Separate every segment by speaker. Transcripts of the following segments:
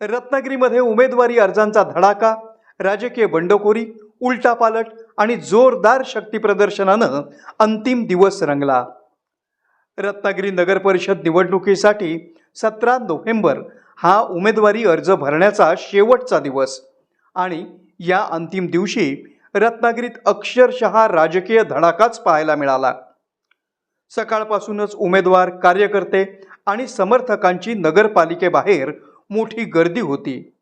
Speaker 1: रत्नागिरीमध्ये उमेदवारी अर्जांचा धडाका राजकीय बंडखोरी उलटापालट आणि जोरदार शक्तीप्रदर्शनानं अंतिम दिवस रंगला. रत्नागिरी नगर परिषद निवडणुकीसाठी सतरा नोव्हेंबर हा उमेदवारी अर्ज भरण्याचा शेवटचा दिवस आणि या अंतिम दिवशी रत्नागिरीत अक्षरशः राजकीय धडाकाच पाहायला मिळाला. सकाळपासूनच उमेदवार कार्यकर्ते आणि समर्थकांची नगरपालिकेबाहेर मोठी गर्दी होती.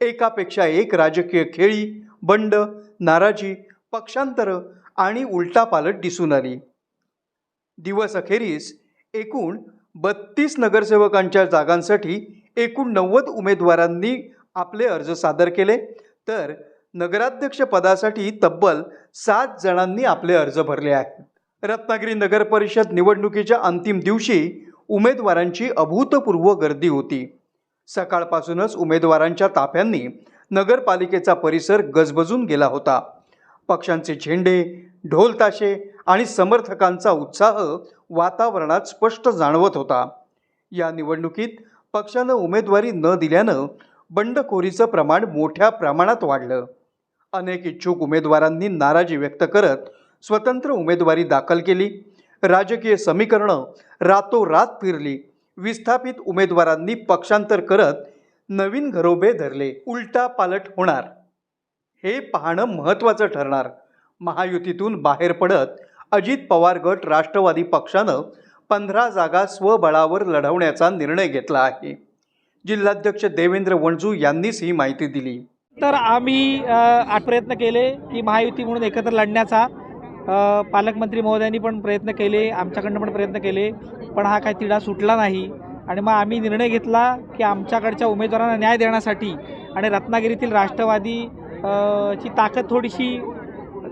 Speaker 1: एकापेक्षा एक राजकीय खेळी बंड नाराजी पक्षांतर आणि उलटापालट दिसून आली. दिवस अखेरीस एकूण बत्तीस नगरसेवकांच्या जागांसाठी एकूण नव्वद उमेदवारांनी आपले अर्ज सादर केले तर नगराध्यक्ष पदासाठी तब्बल सात जणांनी आपले अर्ज भरले आहेत. रत्नागिरी नगर परिषद निवडणुकीच्या अंतिम दिवशी उमेदवारांची अभूतपूर्व गर्दी होती. सकाळपासूनच उमेदवारांच्या ताफ्यांनी नगरपालिकेचा परिसर गजबजून गेला होता. पक्षांचे झेंडे ढोलताशे आणि समर्थकांचा उत्साह वातावरणात स्पष्ट जाणवत होता. या निवडणुकीत पक्षानं उमेदवारी न दिल्यानं बंडखोरीचं प्रमाण मोठ्या प्रमाणात वाढलं. अनेक इच्छुक उमेदवारांनी नाराजी व्यक्त करत स्वतंत्र उमेदवारी दाखल केली. राजकीय समीकरणं रातोरात फिरली. विस्थापित उमेदवारांनी पक्षांतर करत नवीन घरोबे धरले. उलटा पालट होणार. हे पाहणं महत्त्वाचं ठरणार. महायुतीतून बाहेर पडत अजित पवार गट राष्ट्रवादी पक्षानं पंधरा जागा स्वबळावर लढवण्याचा निर्णय घेतला आहे. जिल्हाध्यक्ष देवेंद्र वणजू यांनीच ही माहिती दिली.
Speaker 2: तर आम्ही प्रयत्न केले की महायुती म्हणून एकत्र लढण्याचा. पालकमंत्री महोदयांनी पण प्रयत्न केले आमच्याकडनं पण प्रयत्न केले पण हा काही तिढा सुटला नाही. आणि मग आम्ही निर्णय घेतला की आमच्याकडच्या उमेदवारांना न्याय देण्यासाठी आणि रत्नागिरीतील राष्ट्रवादी ची ताकद थोडीशी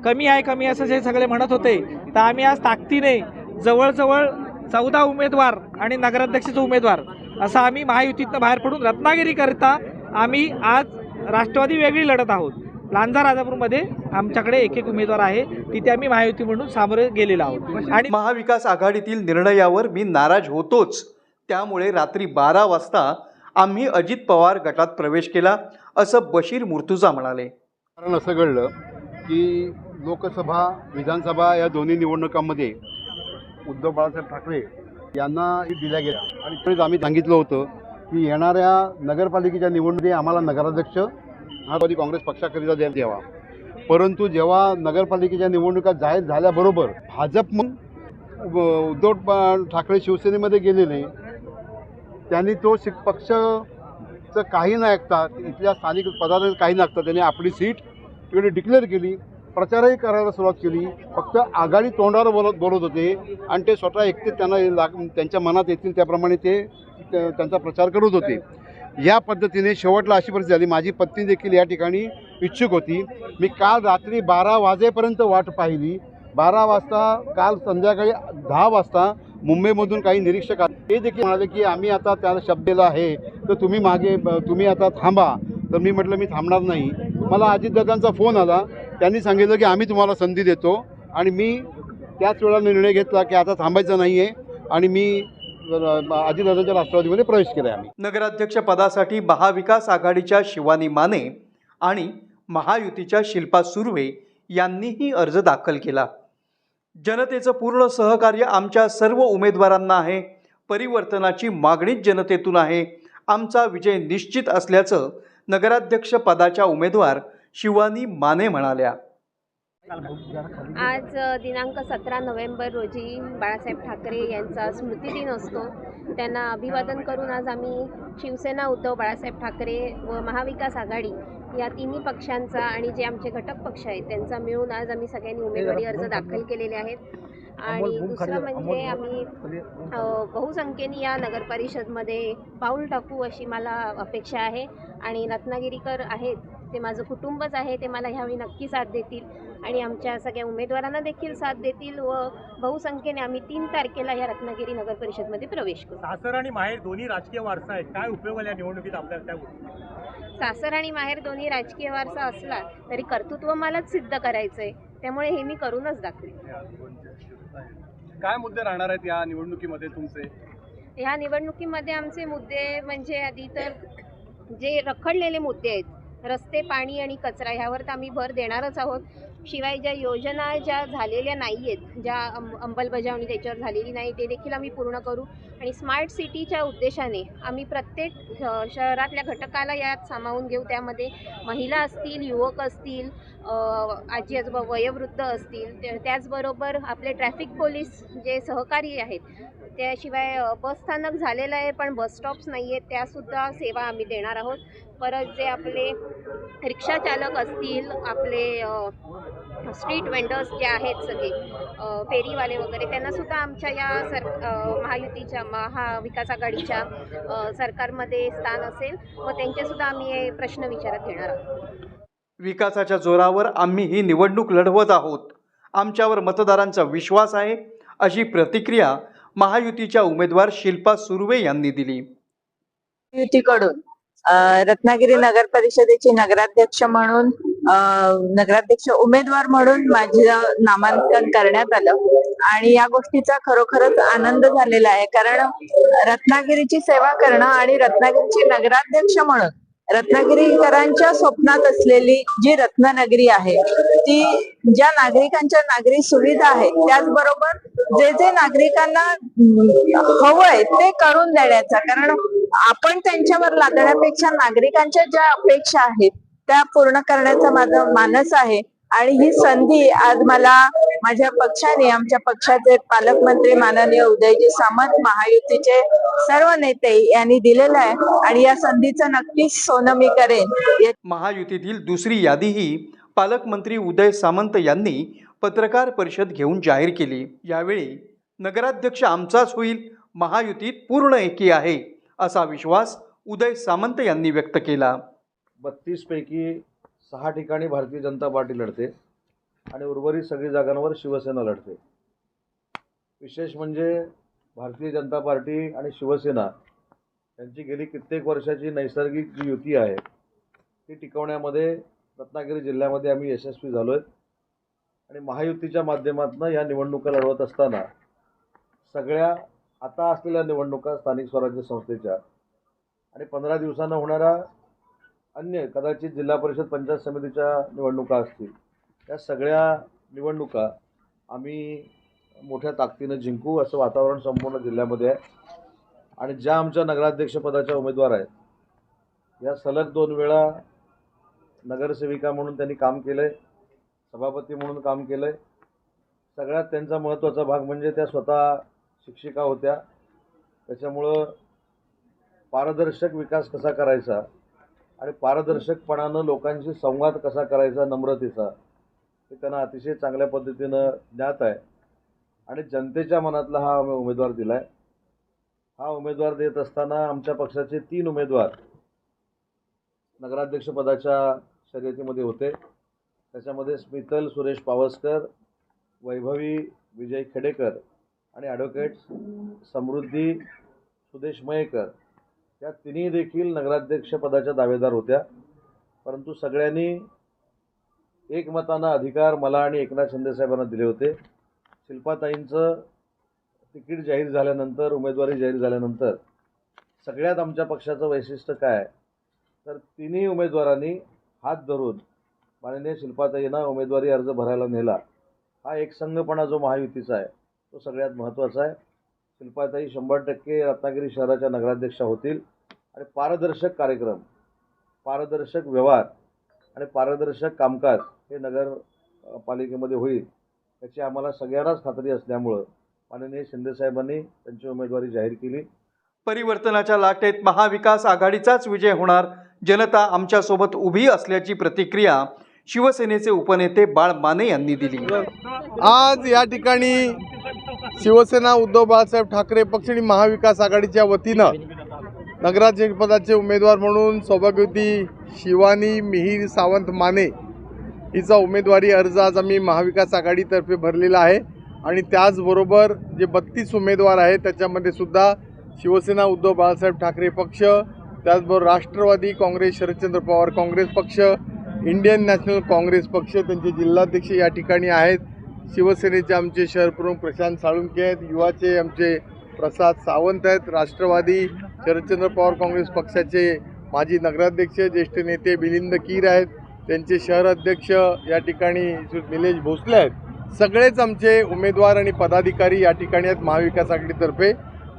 Speaker 2: कमी आहे कमी असं जे सगळे म्हणत होते तर आम्ही आज ताकदीने जवळजवळ चौदा उमेदवार आणि नगराध्यक्षाचे उमेदवार असं आम्ही महायुतीतनं बाहेर पडून रत्नागिरीकरिता आम्ही आज राष्ट्रवादी वेगळी लढत आहोत. लांजा राजापूरमध्ये आमच्याकडे एक एक उमेदवार आहे. तिथे आम्ही महायुती म्हणून सामोरे गेलेलो आहोत. आणि
Speaker 1: महाविकास आघाडीतील निर्णयावर मी नाराज होतोच. त्यामुळे रात्री बारा वाजता आम्ही अजित पवार गटात प्रवेश केला असं बशीर मुर्तुजा म्हणाले.
Speaker 3: कारण असं घडलं की लोकसभा विधानसभा या दोन्ही निवडणुकांमध्ये उद्धव बाळासाहेब ठाकरे यांना ही दिल्या गेल्या. आणि आम्ही सांगितलं होतं की येणाऱ्या नगरपालिकेच्या निवडणुकीत आम्हाला नगराध्यक्ष राष्ट्रवादी काँग्रेस पक्षाकरिता द्यावा. परंतु जेव्हा नगरपालिकेच्या निवडणुका जाहीर झाल्याबरोबर भाजप मग उद्धव बा- ठाकरे शिवसेनेमध्ये गेलेले त्यांनी तो शिक पक्षचं काही नाही ऐकता इथल्या स्थानिक पदार्थ काही नाही ऐकता त्यांनी आपली सीट तिकडे डिक्लेअर केली प्रचारही करायला सुरुवात केली फक्त आघाडी तोंडावर बोलत बोलत होते आणि ते स्वतः एकटे त्यांना लाग त्यांच्या मनात येतील त्याप्रमाणे ते त्यांचा प्रचार करत होते. या पद्धतीने शेवटला अशी परिस्थिती झाली. माझी पत्नी देखील या ठिकाणी इच्छुक होती. मी काल रात्री बारा वाजेपर्यंत वाट पाहिली. बारा वाजता काल संध्याकाळी दहा वाजता मुंबईमधून काही निरीक्षक आले. ते देखील म्हणाले की आम्ही आता त्याला शब्देला आहे. तर तुम्ही मागे तुम्ही आता थांबा. तर मी म्हटलं मी थांबणार नाही. मला अजितदादांचा फोन आला. त्यांनी सांगितलं की आम्ही तुम्हाला संधी देतो. आणि मी त्याच वेळा निर्णय घेतला की आता थांबायचं नाही आहे आणि मी अजितदादांच्या राष्ट्रवादीमध्ये प्रवेश केला आहे आम्ही.
Speaker 1: नगराध्यक्ष पदासाठी महाविकास आघाडीच्या शिवानी माने आणि महायुतीच्या शिल्पा सुर्वे यांनीही अर्ज दाखल केला. जनतेचं पूर्ण सहकार्य आमच्या सर्व उमेदवारांना आहे. परिवर्तनाची मागणीच जनतेतून आहे. आमचा विजय निश्चित असल्याचं नगराध्यक्ष पदाच्या उमेदवार शिवानी माने म्हणाल्या.
Speaker 4: आज दिनांक सतरा नोव्हेंबर रोजी बाळासाहेब ठाकरे यांचा स्मृतिदिन असतो. त्यांना अभिवादन करून आज आम्ही शिवसेना उद्धव बाळासाहेब ठाकरे व महाविकास आघाडी या तिन्ही पक्षांचा आणि जे आमचे घटक पक्ष आहेत त्यांचा मिळून आज आम्ही सगळ्यांनी उमेदवारी अर्ज दाखल केलेले आहेत. आणि दुसरं म्हणजे आम्ही बहुसंख्येने या नगर परिषदमध्ये पाऊल टाकू अशी मला अपेक्षा आहे. आणि रत्नागिरीकर आहेत ते माझं कुटुंबच आहे ते मला ह्यावेळी नक्की साथ देतील. आणि आमच्या सगळ्या उमेदवारांना देखील साथ देतील व बहुसंख्येने आम्ही तीन तारखेला या रत्नागिरी नगर परिषदमध्ये प्रवेश करू.
Speaker 5: सासर आणि माहेर दोन्ही राजकीय वारसा आहेत. काय उपयोग आला या निवडणुकीत आपल्याला त्या
Speaker 4: सासर आणि माहेर दोन्ही राजकीय वारसा असला तरी कर्तृत्व मलाच सिद्ध करायचं आहे त्यामुळे हे मी करूनच दाखवेन.
Speaker 5: काय मुद्दे राहणार आहेत या निवडणुकीमध्ये तुमचे?
Speaker 4: ह्या निवडणुकीमध्ये आमचे मुद्दे म्हणजे आधी तर जे रखडलेले मुद्दे आहेत रस्ते पाणी आणि कचरा ह्यावर तर आम्ही भर देणारच आहोत. शिवाय ज्या योजना ज्या झालेल्या नाही आहेत ज्या अंमलबजावणी त्याच्यावर झालेली नाही ते देखील आम्ही पूर्ण करू. आणि स्मार्ट सिटीच्या उद्देशाने आम्ही प्रत्येक शहरातल्या घटकाला यात सामावून घेऊ. त्यामध्ये महिला असतील युवक असतील आजी आजोबा वयोवृद्ध असतील त्या- त्याचबरोबर आपले ट्रॅफिक पोलीस जे सहकारी आहेत त्याशिवाय बसस्थानक झालेलं आहे पण बसस्टॉप्स नाही आहेत. त्यासुद्धा सेवा आम्ही देणार आहोत. परत जे आपले रिक्षाचालक असतील आपले स्ट्रीट वेंडर्स जे आहेत सगळे फेरीवाले वगैरे त्यांनासुद्धा आमच्या या सर महायुतीच्या महाविकास आघाडीच्या सरकारमध्ये स्थान असेल व त्यांचेसुद्धा आम्ही हे प्रश्न विचारत घेणार आहोत.
Speaker 1: विकासाच्या जोरावर आम्ही ही निवडणूक लढवत आहोत. आमच्यावर मतदारांचा विश्वास आहे. अशी प्रतिक्रिया महायुतीच्या उमेदवार शिल्पा सुर्वे यांनी दिली.
Speaker 6: युतीकडून रत्नागिरी नगर परिषदेचे नगराध्यक्ष म्हणून नगराध्यक्ष उमेदवार म्हणून माझं नामांकन करण्यात आलं. आणि या गोष्टीचा खरोखरच आनंद झालेला आहे. कारण रत्नागिरीची सेवा करणं आणि रत्नागिरीची नगराध्यक्ष म्हणून रत्नागिरीकरांच्या स्वप्नात असलेली जी रत्ननगरी आहे ती ज्या नागरिकांच्या नागरी सुविधा आहेत त्याचबरोबर जे जे नागरिकांना हवंय ते करून देण्याचा. कारण आपण त्यांच्यावर लादण्यापेक्षा नागरिकांच्या ज्या अपेक्षा आहेत त्या पूर्ण करण्याचा माझा मानस आहे. आणि ही संधी आज मला माझ्या पक्षाने आमच्या पक्षाचे पालकमंत्री माननीय उदयजी सामंत महायुतीचे सर्व नेते यांनी दिलेलं आहे. आणि या संधीचं नक्कीच सोनं मी करेन.
Speaker 1: महायुतीतील दुसरी यादीही पालकमंत्री उदय सामंत यांनी पत्रकार परिषद घेऊन जाहीर केली. यावेळी नगराध्यक्ष आमचाच होईल महायुतीत पूर्ण एकी आहे असा विश्वास उदय सामंत यांनी व्यक्त केला.
Speaker 7: बत्तीसपैकी सहा ठिकाणी भारतीय जनता पार्टी लढते आणि उर्वरित सगळी जागांवर शिवसेना लढते. विशेष म्हणजे भारतीय जनता पार्टी आणि शिवसेना यांची गेली कित्येक वर्षाची नैसर्गिक जी युती आहे ती टिकवण्यामध्ये रत्नागिरी जिल्ह्यामध्ये आम्ही यशस्वी झालो आहेत आणि महायुतीच्या माध्यमातून या निवडणुका लढवत असताना सगळ्या आता असलेल्या निवडणुका स्थानिक स्वराज्य संस्थेच्या आणि पंधरा दिवसांना होणाऱ्या अन्य कदाचित जिल्हा परिषद पंचायत समितीच्या निवडणुका असतील या सगळ्या निवडणुका आम्ही मोठ्या ताकदीनं जिंकू असं वातावरण संपूर्ण जिल्ह्यामध्ये आहे. आणि ज्या आमच्या नगराध्यक्षपदाच्या उमेदवार आहेत या सलग दोन वेळा नगरसेविका म्हणून त्यांनी काम केलं आहे सभापती म्हणून काम केलं आहे सगळ्यात त्यांचा महत्त्वाचा भाग म्हणजे त्या स्वतः शिक्षिका होत्या. त्याच्यामुळं पारदर्शक विकास कसा करायचा आणि पारदर्शकपणानं लोकांशी संवाद कसा करायचा नम्रतेचा हे त्यांना अतिशय चांगल्या पद्धतीनं ज्ञात आहे. आणि जनतेच्या मनातला हा आम्ही उमेदवार दिला आहे हा उमेदवार देत असताना आमच्या पक्षाचे तीन उमेदवार नगराध्यक्षपदाच्या शर्यतीमध्ये होते. त्याच्यामध्ये स्मितल सुरेश पावसकर वैभवी विजय खेडेकर आणि ॲडव्होकेट्स समृद्धी सुदेश मयेकर. या तिन्ही देखील नगराध्यक्षपदाच्या दावेदार होत्या. परंतु सगळ्यांनी एकमतानं अधिकार मला आणि एकनाथ शिंदेसाहेबांना दिले होते. शिल्पाताईंचं तिकीट जाहीर झाल्यानंतर उमेदवारी जाहीर झाल्यानंतर सगळ्यात आमच्या पक्षाचं वैशिष्ट्य काय? तर तिन्ही उमेदवारांनी हात धरून माननीय शिल्पाताईंना उमेदवारी अर्ज भरायला नेला. हा एकसंघपणा जो महायुतीचा आहे तो सगळ्यात महत्त्वाचा आहे. शिल्पाताई शंभर टक्के रत्नागिरी शहराच्या नगराध्यक्षा होतील. आणि पारदर्शक कार्यक्रम पारदर्शक व्यवहार आणि पारदर्शक कामकाज हे नगर पालिकेमध्ये होईल. याची आम्हाला सगळ्यांनाच खात्री असल्यामुळं माननीय शिंदेसाहेबांनी त्यांची उमेदवारी जाहीर केली.
Speaker 1: परिवर्तनाच्या लाटेत महाविकास आघाडीचाच विजय होणार. जनता आमच्यासोबत उभी असल्याची प्रतिक्रिया शिवसेनेचे उपनेते बाळ माने यांनी दिली.
Speaker 8: आज या ठिकाणी शिवसेना उद्धव बाळासाहेब ठाकरे पक्ष आणि महाविकास आघाडीच्या वतीनं नगराध्यक्षपदाचे उमेदवार म्हणून सौभाग्यवती शिवानी मिहीर सावंत माने हिचा उमेदवारी अर्ज आज आम्ही महाविकास आघाडीतर्फे भरलेला आहे. आणि त्याचबरोबर जे बत्तीस उमेदवार आहेत त्याच्यामध्ये सुद्धा शिवसेना उद्धव बाळासाहेब ठाकरे पक्ष त्याचबरोबर राष्ट्रवादी काँग्रेस शरदचंद्र पवार काँग्रेस पक्ष इंडियन नॅशनल काँग्रेस पक्ष त्यांचे जिल्हाध्यक्ष या ठिकाणी आहेत. शिवसेनेचे आमचे शहरप्रमुख प्रशांत साळुंके आहेत. युवाचे आमचे प्रसाद सावंत आहेत. राष्ट्रवादी शरदचंद्र पवार काँग्रेस पक्षाचे माजी नगराध्यक्ष ज्येष्ठ नेते मिलिंद कीर आहेत. त्यांचे शहर अध्यक्ष या ठिकाणी निलेश भोसले आहेत. सगळेच आमचे उमेदवार आणि पदाधिकारी या ठिकाणी आहेत महाविकास आघाडीतर्फे.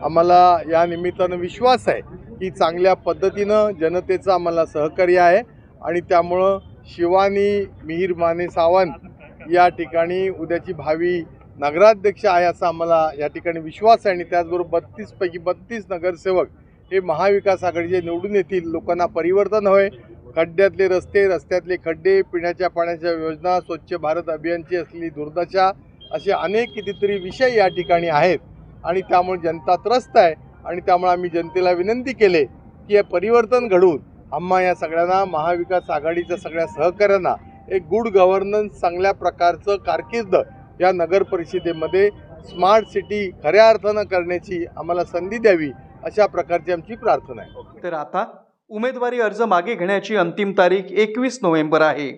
Speaker 8: आम्हाला या निमित्तानं विश्वास आहे की चांगल्या पद्धतीनं जनतेचं आम्हाला सहकार्य आहे. आणि त्यामुळं शिवानी मिहीर माने सावंत या ठिकाणी उद्याची भावी नगराध्यक्ष आहे असा आम्हाला या ठिकाणी विश्वास आहे. आणि त्याचबरोबर बत्तीसपैकी बत्तीस नगरसेवक हे महाविकास आघाडीचे निवडून येतील. लोकांना परिवर्तन हवे खड्ड्यातले रस्ते रस्त्यातले खड्डे पिण्याच्या पाण्याच्या योजना स्वच्छ भारत अभियानची असलेली दुर्दशा असे अनेक कितीतरी विषय या ठिकाणी आहेत. आणि त्यामुळे जनता त्रस्त आहे. आणि त्यामुळे आम्ही जनतेला विनंती केले की हे परिवर्तन घडवून आम्हा या सगळ्यांना महाविकास आघाडीच्या सगळ्या सहकाऱ्यांना एक गुड गव्हर्नन्स चांगल्या प्रकारचं कारकीर्द या नगर परिषदेमध्ये स्मार्ट सिटी खऱ्या अर्थानं करण्याची आम्हाला संधी द्यावी अशा प्रकारची आमची प्रार्थना आहे.
Speaker 1: तर आता उमेदवारी अर्ज मागे घेण्याची अंतिम तारीख एकवीस नोव्हेंबर आहे.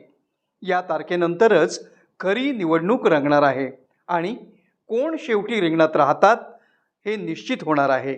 Speaker 1: या तारखेनंतरच खरी निवडणूक रंगणार आहे आणि कोण शेवटी रिंगणात राहतात हे निश्चित होणार आहे.